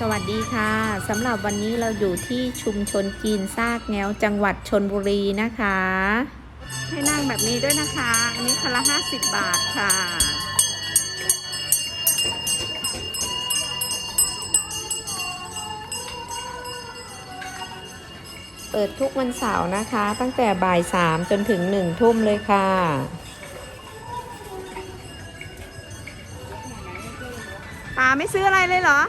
สวัสดีค่ะสำหรับวันนี้เราอยู่ที่ชุมชนจีนซากแงวจังหวัดชนบุรีนะคะ ให้นั่งแบบนี้ด้วยนะคะ อันนี้คนละ 50 บาทค่ะ เปิดทุกวันเสาร์นะคะ ตั้งแต่บ่ายสามจนถึงหนึ่งทุ่มเลยค่ะปาไม่ซื้ออะไรเลยเหรอ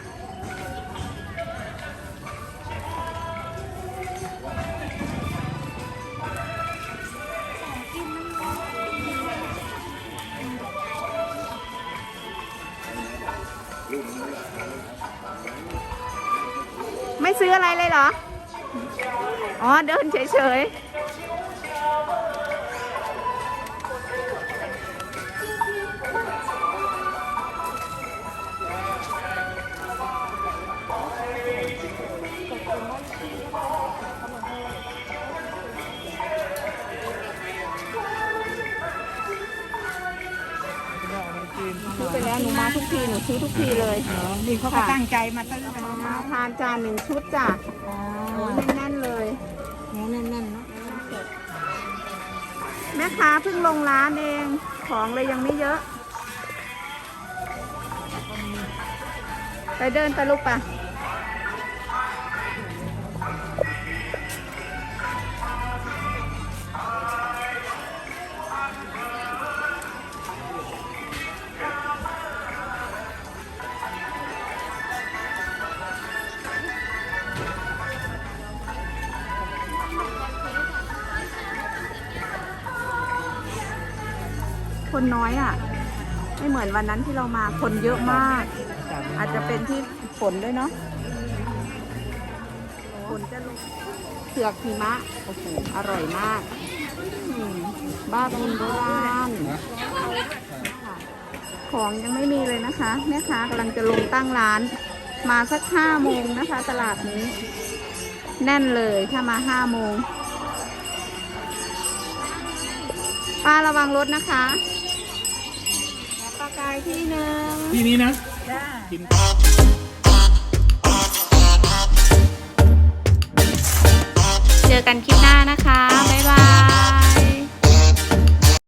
ไม่ซื้ออะไรเลยเหรอ อ๋อ เดินเฉยๆ ซื้อไปแล้วหนูมาทุกทีหนูซื้อทุกทีเลยนี่เขาก็ตั้งใจมาซื้อกันมานะมาทานจานหนึ่งชุดจ้ะโอ้ยแน่นๆเลยแน่นๆเนาะแม่ค้าเพิ่งลงร้านเองของเลยยังไม่เยอะ ไปเดินไปลูกปะ คนน้อยอะ ไม่เหมือนวันนั้นที่เรามาคนเยอะมาก อาจจะเป็นที่ฝนด้วยเนาะฝนจะลงเผือกหิมะโอ้โหอร่อยมากบ้าบินโบราณของยังไม่มีเลยนะคะแม่ค้ากำลังจะลงตั้งร้าน มาสักห้าโมงนะคะ ตลาดนี้ แน่นเลยถ้ามาห้าโมงป้าระวังรถนะคะ กายที่หนึ่งที่นี้นะจ้ากินเจอกันคลิปหน้านะคะบ๊ายบาย